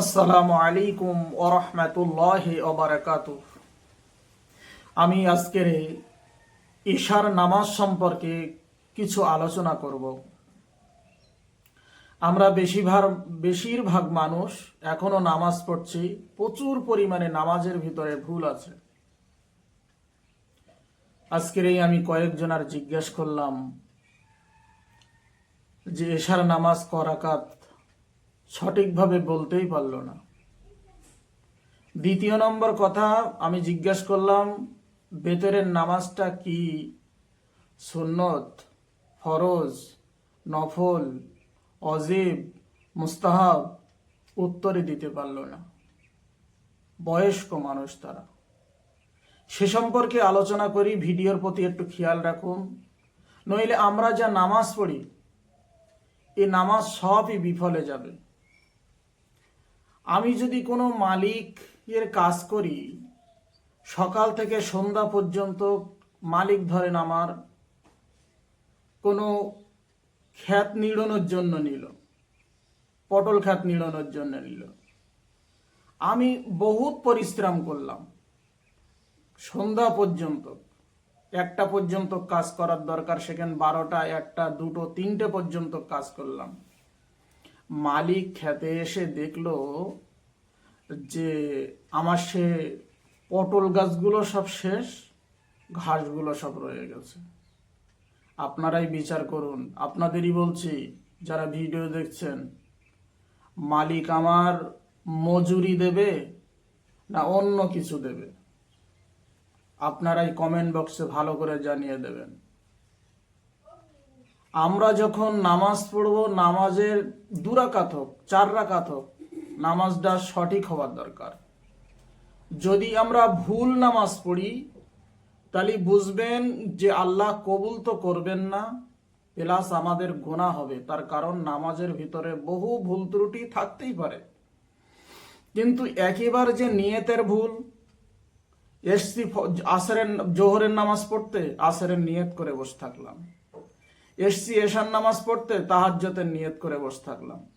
আসসালামু আলাইকুম ওরহমতুল্লাহ ওবরাকাত আমি আজকের ঈশার নামাজ সম্পর্কে কিছু আলোচনা করব। আমরা বেশিরভাগ বেশিরভাগ মানুষ এখনও নামাজ পড়ছি, প্রচুর পরিমাণে নামাজের ভিতরে ভুল আছে। আজকের এই আমি কয়েকজনার জিজ্ঞেস করলাম যে এশার নামাজ করাকাত সঠিকভাবে বলতেই পারল না। দ্বিতীয় নম্বর কথা আমি জিজ্ঞেস করলাম বেতরের নামাজটা কি? সুন্নত, ফরজ, নফল, অজিব, মুস্তাহাব? উত্তরে দিতে পারল না। বয়স্ক মানুষ তারা। সে সম্পর্কে আলোচনা করি, ভিডিওর প্রতি একটু খেয়াল রাখুন। নইলে আমরা যা নামাজ পড়ি এই নামাজ সবই বিফলে যাবে। আমি যদি কোনো মালিক এর কাজ করি, সকাল থেকে সন্ধ্যা পর্যন্ত মালিক ধরেন আমার কোনো খ্যাত নিড়নোর জন্য নিল, পটল খ্যাত নিড়নোর জন্য নিল। আমি বহুত পরিশ্রম করলাম। সন্ধ্যা পর্যন্ত, একটা পর্যন্ত কাজ করার দরকার, সেখানে বারোটা, একটা, দুটো, তিনটে পর্যন্ত কাজ করলাম। মালিক খেতে এসে দেখল যে আমার সে পটল গাছগুলো সব শেষ, ঘাসগুলো সব রয়ে গেছে। আপনারাই বিচার করুন। আপনাদেরই বলছি, যারা ভিডিও দেখছেন, মালিক আমার মজুরি দেবে না অন্য কিছু দেবে? আপনারাই কমেন্ট বক্সে ভালো করে জানিয়ে দেবেন। আমরা যখন নামাজ পড়ব, নামাজের দুরাকাত হোক, চার রাকাত হোক, নামাজটা সঠিক হওয়ার দরকার। যদি আমরা ভুল নামাজ পড়ি, তাহলে বুঝবেন যে আল্লাহ কবুল তো করবেন না, প্লাস আমাদের গোনা হবে। তার কারণ নামাজের ভিতরে বহু ভুল ত্রুটি থাকতেই পারে। কিন্তু একেবার যে নিয়তের ভুল, এসছি আসরের, জোহরের নামাজ পড়তে আসরের নিয়ত করে বসে থাকলাম। এসছি এশার নামাজ পড়তে তাহাজ্যতের নিয়ত করে বসে থাকলাম।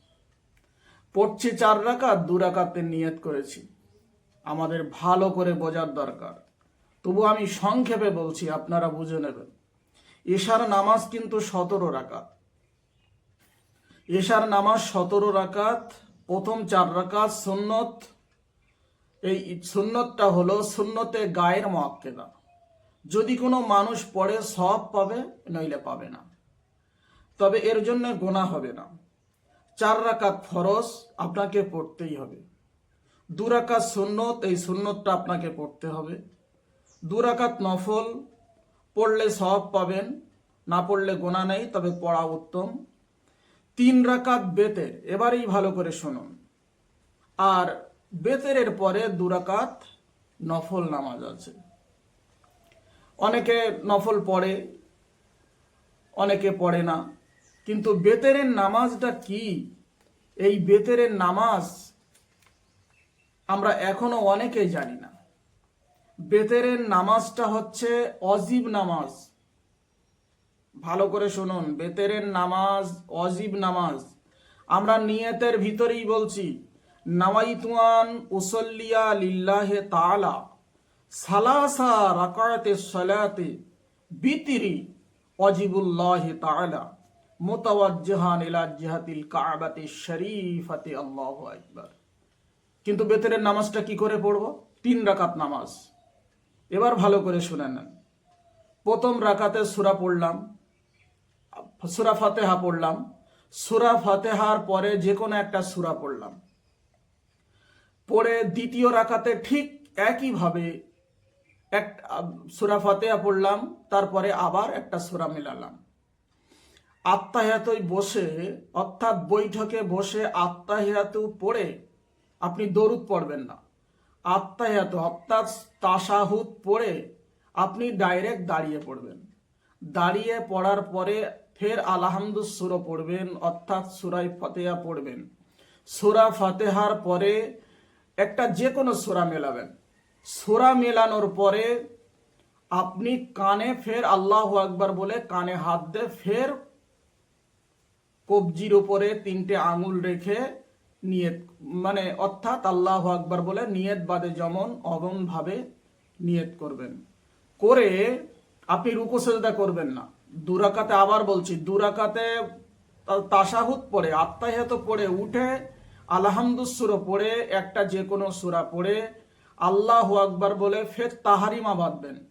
পড়ছি চার রাকাত, দু রাকাতের নিয়ত করেছি। আমাদের ভালো করে বোঝার দরকার। তবু আমি সংক্ষেপে বলছি, আপনারা বুঝে নেবেন। এশার নামাজ কিন্তু সতেরো রাকাত। এশার নামাজ সতেরো রাকাত, প্রথম চার রাকাত সুন্নত। এই সুন্নতটা হলো সুন্নতে গায়ের মোয়াক্কেদা। যদি কোনো মানুষ পড়ে সব পাবে, নইলে পাবে না। তবে এর জন্য গোনা হবে না। চার রাকাত ফরজ আপনাকে পড়তেই হবে। দু রাকাত সুন্নত, এই সুন্নতটা আপনাকে পড়তে হবে। দু রাকাত নফল, পড়লে সব পাবেন, না পড়লে গোনা নেই, তবে পড়া উত্তম। তিন রাকাত বেতের, এবারেই ভালো করে শুনুন। আর বেতেরের পরে দুরাকাত নফল নামাজ আছে। অনেকে নফল পড়ে, অনেকে পড়ে না। কিন্তু বেতেরের নামাজটা কি? এই বেতেরের নামাজ আমরা এখনও অনেকেই জানি না। বেতেরের নামাজটা হচ্ছে অজীব নামাজ। ভালো করে শুনুন, বেতেরের নামাজ অজীব নামাজ। আমরা নিয়তের ভিতরেই বলছি, নাওয়াইতুয়ান উসল্লিয়া লিল্লাহে তাআলা, সালাসা রাকাতে সালাতে বিতিরি অজিবুল্লাহি তাআলা। কিন্তু বেতরের নামাজটা কি করে পড়ব? তিন রাকাত নামাজ। এবার ভালো করে শুনে নেন। প্রথম রাকাতে সূরা পড়লাম, সুরা ফাতেহা পড়লাম। সূরা ফাতেহার পরে যে কোনো একটা সূরা পড়লাম। পরে দ্বিতীয় রাকাতে ঠিক একইভাবে এক, সুরা ফাতেহা পড়লাম, তারপরে আবার একটা সুরা মেলালাম। আত্মাহিয়াতই বসে, অর্থাৎ বৈঠকে বসে আত্মাহিয়াতু পড়ে আপনি দরুদ পড়বেন না। আত্মাহিয়াত, অর্থাৎ তাসাহুদ পড়ে আপনি ডাইরেক্ট দাঁড়িয়ে পড়বেন। দাঁড়িয়ে পড়ার পরে ফের আলহামদু সুরো পড়বেন, অর্থাৎ সুরাই ফতেহা পড়বেন। সুরা ফতেহার পরে একটা যে কোনো সোরা মেলাবেন। সোরা মেলানোর পরে আপনি কানে ফের আল্লাহ আকবার বলে কানে হাত দিয়ে ফের কবজির ওপরে তিনটে আঙুল রেখে নিয়ত মানে অর্থাৎ আল্লাহ আকবার বলে নিয়ত বাদে যেমন অমন ভাবে নিয়ত করবেন। করে আপনি রুকু করবেন না। দুরাকাতে আবার বলছি, দুরাকাতে তা- তাশাহুদ পড়ে আত্মাহিয়াত পড়ে, উঠে আলহামদুসুরো পড়ে, একটা যে কোনো সুরা পড়ে, আল্লাহ আকবার বলে ফের তাহারিমা বাঁধবেন।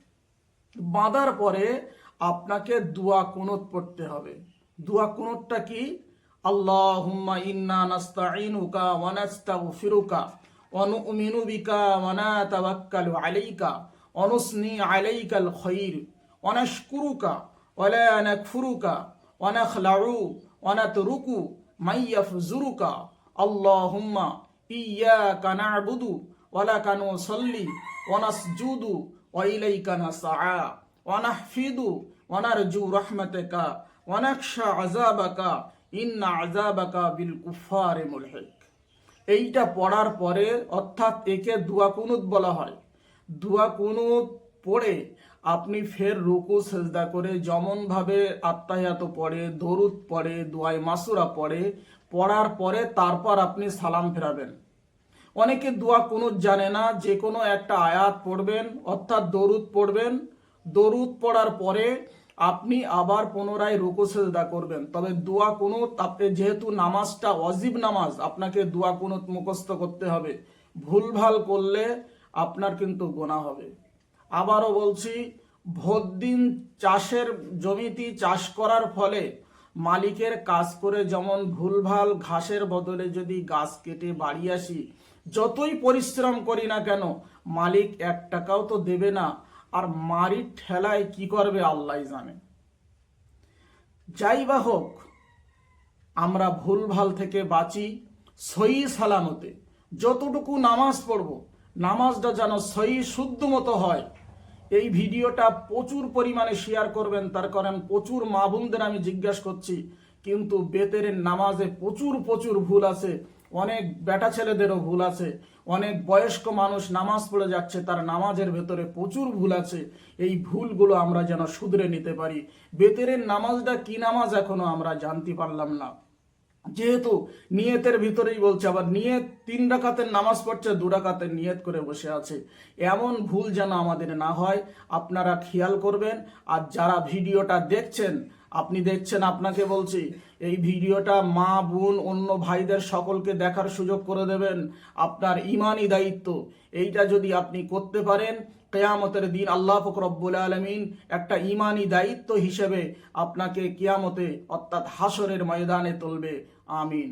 বাঁধার পরে আপনাকে দুয়া কুনুত পড়তে হবে। দোয়া কুনুতটা কি আল্লাহুম্মা ইন্না নাস্তাঈনুকা ওয়া নাস্তাগফিরুকা ওয়া নু'মিনু বিকা ওয়া নাতাওয়াক্কালু আলাইকা ওয়া নুসনি আলাইকাল খায়র ওয়া নাশকুরুকা ওয়া লা নাকফুরুকা ওয়া নাখলাউ ওয়া নাতরুকু মান ইয়াফজুরুকা আল্লাহুম্মা ইয়্যাকা না'বুদু ওয়া লাকা নুসাল্লি ওয়া নাসজুদু ওয়া ইলাইকা নাসআ ওয়া নাহফিদু ওয়া নারজু রাহমাতাকা ওয়া নাখশা আযাবাকা, ইন্না আযাবাকা বিল কুফারে মুলহিক। এইটা পড়ার পরে অর্থাৎ একে দুয়া কুনুত বলা হয়। দুয়া কুনুত পড়ে আপনি ফের রুকু, সেজদা করে যেমন ভাবে আত্মায়াত পড়ে, দরুদ পড়ে দুয়াই মাসুরা পড়ে, পড়ার পরে তারপর আপনি সালাম ফেরাবেন। অনেকে দোয়া কুনুত জানে না, যে কোনো একটা আয়াত পড়বেন, অর্থাৎ দরুদ পড়বেন। দরুদ পড়ার পরে আপনি আবার পুনরায় রুকু সেজদা করবেন। তবে দোয়া আপনি যেহেতু নামাজটা অজিব নামাজ, আপনাকে দোয়া কুনুত মুখস্থ করতে হবে। ভুলভাল করলে আপনার কিন্তু গোনা হবে। আবারও বলছি ভোট দিন চাষের জমিতে চাষ করার ফলে মালিকের কাজ করে যেমন ভুলভাল ঘাসের বদলে যদি গাছ কেটে বাড়ি আসি, যতই পরিশ্রম করি না কেন, মালিক এক টাকাও তো দেবে না। আর মারির ঠেলায় কি করবে আল্লাহ জানে। যাই বা হোক, আমরা ভুলভাল থেকে বাঁচি সই সালামতে। যতটুকু নামাজ পড়ব, নামাজটা যেন সই শুদ্ধ মতো হয়। এই ভিডিওটা প্রচুর পরিমাণে শেয়ার করবেন, তার কারণ প্রচুর মা বোনদের আমি জিজ্ঞাসা করছি, কিন্তু বেতের নামাজে প্রচুর প্রচুর ভুল আছে। অনেক বেটা ছেলেদেরও ভুল আছে, অনেক বয়স্ক মানুষ নামাজ পড়ে যাচ্ছে, তার নামাজের ভেতরে প্রচুর ভুল আছে, এই ভুলগুলো আমরা যেন শুধরে নিতে পারি। বেতেরের নামাজটা কি নামাজ এখনও আমরা জানতে পারলাম না। যেহেতু নিয়তের ভিতরেই বলছে, আবার নিয়ত তিন রাকাতের নামাজ পড়ছে, দু রাকাতের নিয়ত করে বসে আছে। এমন ভুল যেন আমাদের না হয়, আপনারা খেয়াল করবেন, আর যারা ভিডিওটা দেখছেন আপনি দেখছেন, আপনাকে বলছি, এই ভিডিওটা মা, বোন, অন্য ভাইদের সকলকে দেখার সুযোগ করে দেবেন। আপনার ইমানই দায়িত্ব। এইটা যদি আপনি করতে পারেন, কেয়ামতের দিন আল্লাহ ফকরব্বুল আলমিন একটা ইমানই দায়িত্ব হিসেবে আপনাকে কেয়ামতে অর্থাৎ হাসরের ময়দানে তুলবে। আমিন।